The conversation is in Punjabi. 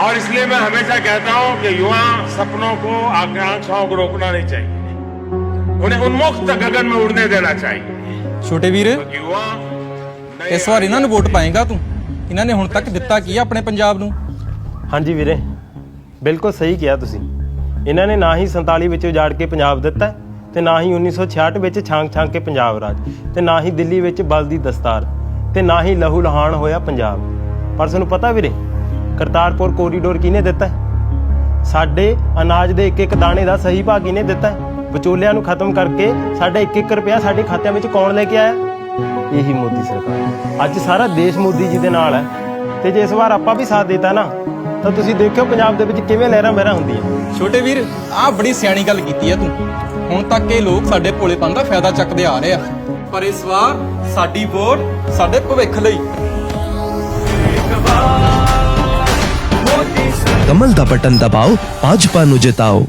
और इसलिए मैं हमेशा कहता हूं कि युवा सपनों को आकांक्षाओं को रोकना नहीं चाहिए उन्हें उन्मुक्त गगन में उड़ने देना चाहिए ਛੋਟੇ ਵੀਰ क्योंकि युवा नए ਇਸ ਵਾਰ ਇਹਨਾਂ ਨੂੰ ਵੋਟ ਪਾਏਗਾ ਤੂੰ ਇਹਨਾਂ ਨੇ ਹੁਣ ਤੱਕ ਦਿੱਤਾ ਕੀ ਆ ਆਪਣੇ ਪੰਜਾਬ ਨੂੰ ਹਾਂਜੀ ਵੀਰੇ ਬਿਲਕੁਲ ਸਹੀ ਕਿਹਾ ਤੁਸੀਂ ਇਹਨਾਂ ਨੇ ਨਾ ਹੀ 47 ਵਿੱਚ ਉਜਾੜ ਕੇ ਪੰਜਾਬ ਦਿੱਤਾ ਤੇ ਨਾ ਹੀ 1966 ਵਿੱਚ ਛਾਂਗ ਛਾਂਗ ਕੇ ਪੰਜਾਬ ਰਾਜ ਤੇ ਨਾ ਹੀ ਦਿੱਲੀ ਵਿੱਚ ਬਲ ਦੀ ਦਸਤਾਰ ਤੇ ਨਾ ਹੀ ਲਹੂ ਲਹਾਨ ਹੋਇਆ ਪੰਜਾਬ ਪਰ ਤੁਹਾਨੂੰ ਪਤਾ ਵੀਰੇ ਕਰਤਾਰਪੁਰ ਕੋਰੀਡੋਰ ਕਿਹਨੇ ਦਿੱਤਾ? ਹੈ? ਸਾਡੇ ਅਨਾਜ ਦੇ ਇੱਕ ਇੱਕ ਦਾਣੇ ਦਾ ਸਹੀ ਭਾਗ ਕਿਹਨੇ ਦਿੱਤਾ? ਹੈ? ਵਿਚੋਲਿਆਂ ਨੂੰ ਖਤਮ ਕਰਕੇ ਸਾਡਾ ਇੱਕ ਇੱਕ ਰੁਪਿਆ ਸਾਡੇ ਖਾਤਿਆਂ ਵਿੱਚ ਕੌਣ ਲੈ ਕੇ ਆਇਆ? ਇਹੀ ਮੋਦੀ ਸਰਕਾਰ। ਅੱਜ ਸਾਰਾ ਦੇਸ਼ ਮੋਦੀ ਜੀ ਦੇ ਨਾਲ ਹੈ। ਤੇ ਜੇ ਇਸ ਵਾਰ ਆਪਾਂ ਵੀ ਸਾਥ ਦਿੱਤਾ ਨਾ, ਤਾਂ ਤੁਸੀਂ ਦੇਖਿਓ ਪੰਜਾਬ ਦੇ ਵਿੱਚ ਕਿਵੇਂ ਲਹਿਰਾਂ ਮਹਿਰਾਂ ਹੁੰਦੀਆਂ। ਛੋਟੇ ਵੀਰ, ਆਹ ਬੜੀ ਸਿਆਣੀ ਗੱਲ ਕੀਤੀ ਆ ਤੂੰ। ਹੁਣ ਤੱਕ ਇਹ ਲੋਕ ਸਾਡੇ ਭੋਲੇਪਨ ਦਾ ਫਾਇਦਾ ਚੱਕਦੇ ਆ ਰਹੇ ਆ। ਪਰ ਇਸ ਵਾਰ ਸਾਡੀ ਵੋਟ ਸਾਡੇ ਭਵਿੱਖ ਲਈ। ਕਮਲ ਦਾ ਬਟਨ ਦਬਾਓ ਭਾਜਪਾ ਨੂੰ ਜਿਤਾਓ।